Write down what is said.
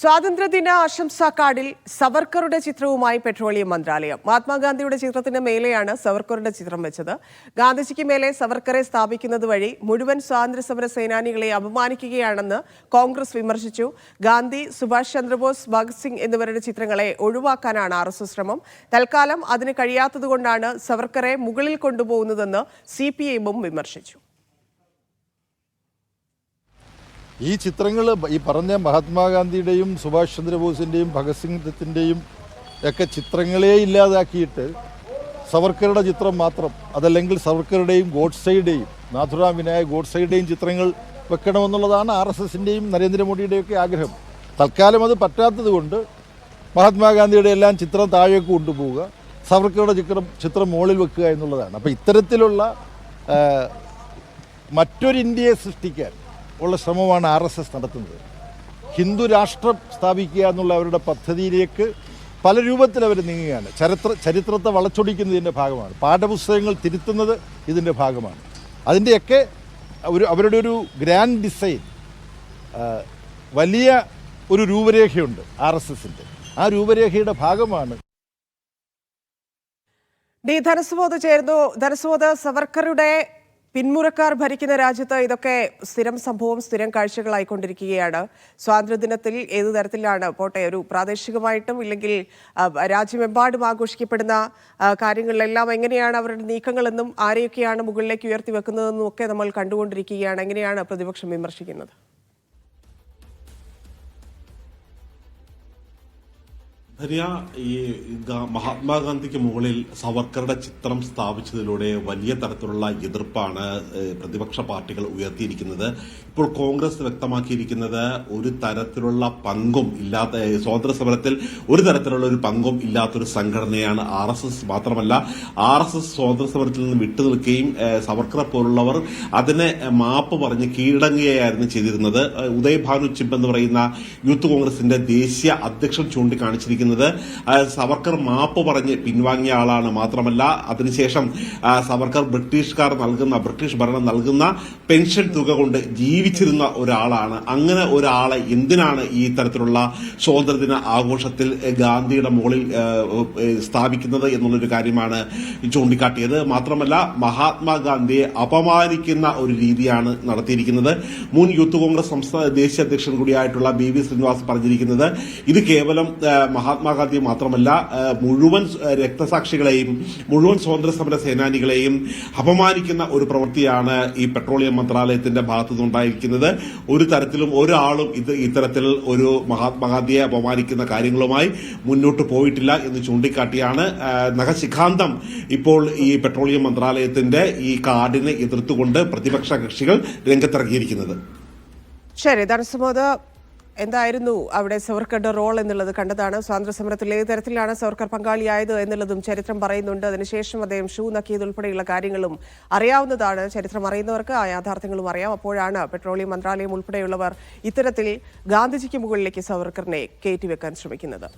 സ്വാതന്ത്ര്യദിന ആശംസാ കാർഡിൽ സവർക്കറുടെ ചിത്രവുമായി പെട്രോളിയം മന്ത്രാലയം. മഹാത്മാഗാന്ധിയുടെ ചിത്രത്തിന് മേലെയാണ് സവർക്കറുടെ ചിത്രം വെച്ചത്. ഗാന്ധിജിക്ക് മേലെ സവർക്കറെ സ്ഥാപിക്കുന്നത് വഴി മുഴുവൻ സ്വാതന്ത്ര്യ സമര സേനാനികളെ അപമാനിക്കുകയാണെന്ന് കോൺഗ്രസ് വിമർശിച്ചു. ഗാന്ധി സുഭാഷ് ചന്ദ്രബോസ് ഭഗത് സിംഗ് എന്നിവരുടെ ചിത്രങ്ങളെ ഒഴിവാക്കാനാണ് ആർ എസ് ശ്രമം. തൽക്കാലം അതിന് കഴിയാത്തതുകൊണ്ടാണ് സവർക്കറെ മുകളിൽ കൊണ്ടുപോകുന്നതെന്ന് സി പി വിമർശിച്ചു. ഈ ചിത്രങ്ങൾ ഈ പറഞ്ഞ മഹാത്മാഗാന്ധിയുടെയും സുഭാഷ് ചന്ദ്രബോസിന്റെയും ഭഗത് സിംഗത്തിന്റെയും ഒക്കെ ചിത്രങ്ങളെ ഇല്ലാതാക്കിയിട്ട് സവർക്കറുടെ ചിത്രം മാത്രം അതല്ലെങ്കിൽ സവർക്കറുടെയും ഗോഡ്സയുടെയും നാഥുറാം വിനായക് ഗോഡ്സയുടെയും ചിത്രങ്ങൾ വെക്കണമെന്നുള്ളതാണ് ആർ എസ് എസിന്റെയും നരേന്ദ്രമോദിയുടെയൊക്കെ ആഗ്രഹം. തൽക്കാലം അത് പറ്റാത്തത് കൊണ്ട് മഹാത്മാഗാന്ധിയുടെ എല്ലാം ചിത്രം താഴേക്ക് കൊണ്ടുപോവുക സവർക്കറുടെ ചിത്രം ചിത്രം മുകളിൽ വെക്കുക എന്നുള്ളതാണ്. അപ്പോൾ ഇത്തരത്തിലുള്ള മറ്റൊരു ഇന്ത്യയെ സൃഷ്ടിക്കാൻ ഉള്ള ശ്രമമാണ് ആർ എസ് എസ് നടത്തുന്നത്. ഹിന്ദു രാഷ്ട്രം സ്ഥാപിക്കുക എന്നുള്ള അവരുടെ പദ്ധതിയിലേക്ക് പല രൂപത്തിൽ അവർ നീങ്ങുകയാണ്. ചരിത്ര ചരിത്രത്തെ വളച്ചൊടിക്കുന്നതിന്റെ ഭാഗമാണ്. പാഠപുസ്തകങ്ങൾ തിരുത്തുന്നത് ഇതിന്റെ ഭാഗമാണ്. അതിന്റെയൊക്കെ ഒരു അവരുടെ ഒരു ഗ്രാൻഡ് ഡിസൈൻ വലിയ ഒരു രൂപരേഖയുണ്ട് ആർ എസ് എസിന്റെ ആ രൂപരേഖയുടെ ഭാഗമാണ്. ഡി ധനസുബോധ് ചേർന്നു ധനസുബോധ് സവർക്കറുടെ പിന്മുറക്കാർ ഭരിക്കുന്ന രാജ്യത്ത് ഇതൊക്കെ സ്ഥിരം സംഭവം സ്ഥിരം കാഴ്ചകളായിക്കൊണ്ടിരിക്കുകയാണ്. സ്വാതന്ത്ര്യദിനത്തിൽ ഏതു തരത്തിലാണ് പോട്ടെ ഒരു പ്രാദേശികമായിട്ടും ഇല്ലെങ്കിൽ രാജ്യമെമ്പാടും ആഘോഷിക്കപ്പെടുന്ന കാര്യങ്ങളിലെല്ലാം എങ്ങനെയാണ് അവരുടെ നീക്കങ്ങളെന്നും ആരെയൊക്കെയാണ് മുകളിലേക്ക് ഉയർത്തി വെക്കുന്നതെന്നും ഒക്കെ നമ്മൾ കണ്ടുകൊണ്ടിരിക്കുകയാണ്. എങ്ങനെയാണ് പ്രതിപക്ഷം വിമർശിക്കുന്നത്? ധനിയ ഈ മഹാത്മാഗാന്ധിക്ക് മുകളിൽ സവർക്കറുടെ ചിത്രം സ്ഥാപിച്ചതിലൂടെ വലിയ തരത്തിലുള്ള എതിർപ്പാണ് പ്രതിപക്ഷ പാർട്ടികൾ ഉയർത്തിയിരിക്കുന്നത്. ഇപ്പോൾ കോൺഗ്രസ് വ്യക്തമാക്കിയിരിക്കുന്നത് ഒരു തരത്തിലുള്ള പങ്കും ഇല്ലാത്ത സ്വാതന്ത്ര്യ സമരത്തിൽ ഒരു തരത്തിലുള്ള ഒരു പങ്കും ഇല്ലാത്തൊരു സംഘടനയാണ് ആർ എസ് എസ്. മാത്രമല്ല ആർ എസ് എസ് സ്വാതന്ത്ര്യ സമരത്തിൽ നിന്ന് വിട്ടുനിൽക്കുകയും സവർക്കറെ പോലുള്ളവർ അതിനെ മാപ്പ് പറഞ്ഞ് കീഴടങ്ങുകയായിരുന്നു ചെയ്തിരുന്നത്. ഉദയ് ഭാനു ചിബ് എന്ന് പറയുന്ന യൂത്ത് കോൺഗ്രസിന്റെ ദേശീയ അധ്യക്ഷൻ ചൂണ്ടിക്കാണിച്ചിരിക്കുന്നത് ആ, സവർക്കർ മാപ്പ് പറഞ്ഞ് പിൻവാങ്ങിയ ആളാണ് മാത്രമല്ല അതിനുശേഷം സവർക്കർ ബ്രിട്ടീഷുകാർ നൽകുന്ന ബ്രിട്ടീഷ് ഭരണം നൽകുന്ന പെൻഷൻ തുക കൊണ്ട് ജീവിച്ചിരുന്ന ഒരാളാണ്. അങ്ങനെ ഒരാളെ എന്തിനാണ് ഈ തരത്തിലുള്ള സ്വാതന്ത്ര്യദിന ആഘോഷത്തിൽ ഗാന്ധിയുടെ മുകളിൽ സ്ഥാപിക്കുന്നത് എന്നുള്ളൊരു കാര്യമാണ് ചൂണ്ടിക്കാട്ടിയത്. മാത്രമല്ല മഹാത്മാഗാന്ധിയെ അപമാനിക്കുന്ന ഒരു രീതിയാണ് നടത്തിയിരിക്കുന്നത്. മുൻ യൂത്ത് കോൺഗ്രസ് സംസ്ഥാന ദേശീയ അധ്യക്ഷൻ കൂടിയായിട്ടുള്ള ബി വി ശ്രീനിവാസ് പറഞ്ഞിരിക്കുന്നത് ഇത് കേവലം മഹാത്മാഗാന്ധി മാത്രമല്ല മുഴുവൻ രക്തസാക്ഷികളെയും മുഴുവൻ സ്വാതന്ത്ര്യ സമര സേനാനികളെയും അപമാനിക്കുന്ന ഒരു പ്രവൃത്തിയാണ് ഈ പെട്രോളിയം മന്ത്രാലയത്തിന്റെ ഭാഗത്തു നിന്നുണ്ടായിരിക്കുന്നത് ഒരു തരത്തിലും ഒരാളും ഇത് ഇത്തരത്തിൽ ഒരു മഹാത്മാഗാന്ധിയെ അപമാനിക്കുന്ന കാര്യങ്ങളുമായി മുന്നോട്ട് പോയിട്ടില്ല എന്ന് ചൂണ്ടിക്കാട്ടിയാണ് നഖശിഖാന്തം ഇപ്പോൾ ഈ പെട്രോളിയം മന്ത്രാലയത്തിന്റെ ഈ കാർഡിനെ എതിർത്തുകൊണ്ട് പ്രതിപക്ഷ കക്ഷികൾ രംഗത്തിറങ്ങിയിരിക്കുന്നത്. ശരി ധനസുബോധ് എന്തായിരുന്നു അവിടെ സവർക്കറുടെ റോൾ എന്നുള്ളത് കണ്ടതാണ്. സ്വാതന്ത്ര്യ സമരത്തിൽ ഏത് തരത്തിലാണ് സവർക്കർ പങ്കാളിയായത് എന്നുള്ളതും ചരിത്രം പറയുന്നുണ്ട്. അതിനുശേഷം അദ്ദേഹം ഷൂ നക്കിയത് ഉൾപ്പെടെയുള്ള കാര്യങ്ങളും അറിയാവുന്നതാണ്. ചരിത്രം അറിയുന്നവർക്ക് ആ യാഥാർത്ഥ്യങ്ങളും അറിയാം. അപ്പോഴാണ് പെട്രോളിയം മന്ത്രാലയം ഉൾപ്പെടെയുള്ളവർ ഇത്തരത്തിൽ ഗാന്ധിജിക്ക് മുകളിലേക്ക് സവർക്കറിനെ കയറ്റിവെക്കാൻ ശ്രമിക്കുന്നത്.